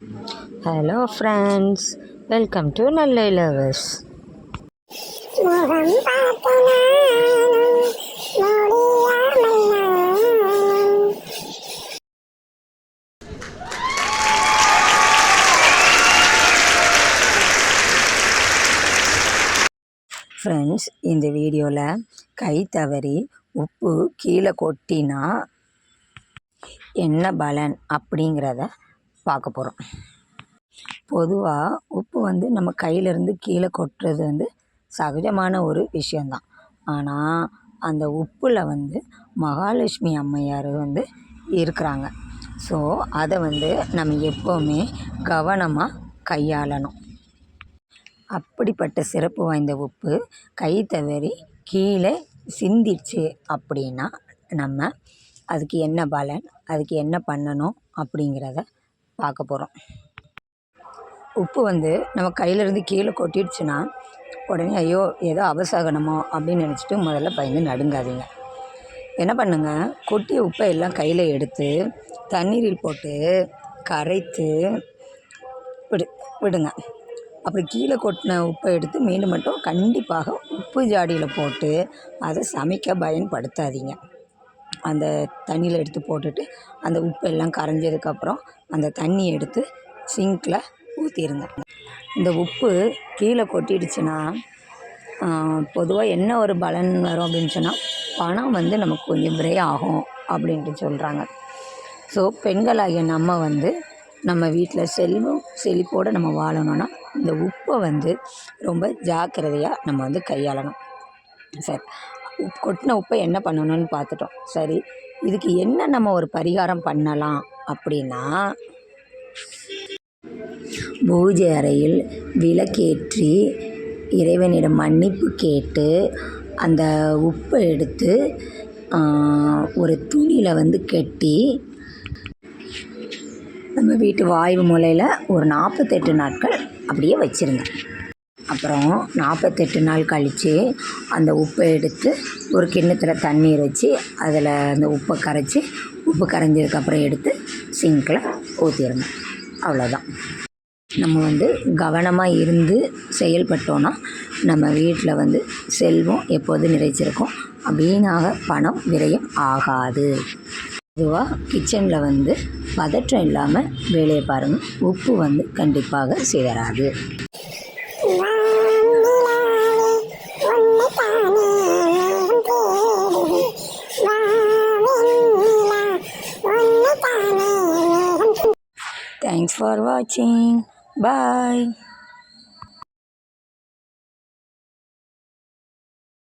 Hello friends welcome to நல்ல lovers friends இந்த வீடியோவில் கை தவறி உப்பு கீழே கொட்டினா என்ன பலன் அப்படிங்கிறத பார்க்க போகிறோம் பொதுவாக உப்பு வந்து நம்ம கையிலேருந்து கீழே கொட்டுறது வந்து சகஜமான ஒரு விஷயந்தான் ஆனால் அந்த உப்பில் வந்து மகாலட்சுமி அம்மையார் வந்து இருக்கிறாங்க. ஸோ அதை வந்து நம்ம எப்போவுமே கவனமாக கையாளணும். அப்படிப்பட்ட சிறப்பு வாய்ந்த உப்பு கை தவறி கீழே சிந்திச்சு அப்படின்னா நம்ம அதுக்கு என்ன பலன் அதுக்கு என்ன பண்ணணும் அப்படிங்கிறத பார்க்க போகிறோம் உப்பு வந்து நம்ம கையிலேருந்து கீழே கொட்டிடுச்சுன்னா உடனே ஐயோ ஏதோ அபசகனமோ அப்படின்னு நினச்சிட்டு முதல்ல பயந்து நடுங்காதீங்க. என்ன பண்ணுங்க? கொட்டிய உப்பை எல்லாம் கையில் எடுத்து தண்ணீரில் போட்டு கரைத்து விடு விடுங்க. அப்படி கீழே கொட்டின உப்பை எடுத்து மீண்டும் மட்டும் கண்டிப்பாக உப்பு ஜாடியில் போட்டு அதை சமைக்க பயன்படுத்தாதீங்க. அந்த தண்ணியில் எடுத்து போட்டுட்டு அந்த உப்பு எல்லாம் கரைஞ்சதுக்கப்புறம் அந்த தண்ணியை எடுத்து சிங்கில் ஊற்றிருங்க இந்த உப்பு கீழே கொட்டிடுச்சுன்னா பொதுவாக என்ன ஒரு பலன் வரும் அப்படின்னு சொன்னால் பணம் வந்து நமக்கு கொஞ்சம் விரை ஆகும் அப்படின்ட்டு சொல்கிறாங்க ஸோ பெண்களாகிய நம்ம வந்து நம்ம வீட்டில் செல்வம் செழிப்போடு நம்ம வாழணும்னா இந்த உப்பை வந்து ரொம்ப ஜாக்கிரதையாக நம்ம வந்து கையாளணும். சரி உப் கொட்டின உப்பை என்ன பண்ணணும்னு பார்த்துட்டோம். சரி இதுக்கு என்ன நம்ம ஒரு பரிகாரம் பண்ணலாம் அப்படின்னா பூஜை அறையில் விளக்கேற்றி இறைவனிடம் மன்னிப்பு கேட்டு அந்த உப்பை எடுத்து ஒரு துணியில் வந்து கட்டி நம்ம வீட்டு வாயு மூலையில் ஒரு நாற்பத்தெட்டு நாட்கள் அப்படியே வச்சுருங்க. அப்புறம் நாற்பத்தெட்டு நாள் கழித்து அந்த உப்பை எடுத்து ஒரு கிண்ணத்தில் தண்ணீர் வச்சு அதில் அந்த உப்பை கரைச்சி உப்பு கரைஞ்சதுக்கப்புறம் எடுத்து சிங்கில் ஊற்றிடுங்க அவ்வளோதான் நம்ம வந்து கவனமாக இருந்து செயல்பட்டோன்னா நம்ம வீட்டில் வந்து செல்வம் எப்போது நிறைச்சிருக்கும் வீணாக பணம் விரயம் ஆகாது. பொதுவாக கிச்சனில் வந்து பதற்றம் இல்லாமல் வேலையை பாருங்கள் உப்பு வந்து கண்டிப்பாக சிதறாது. for watching. Bye!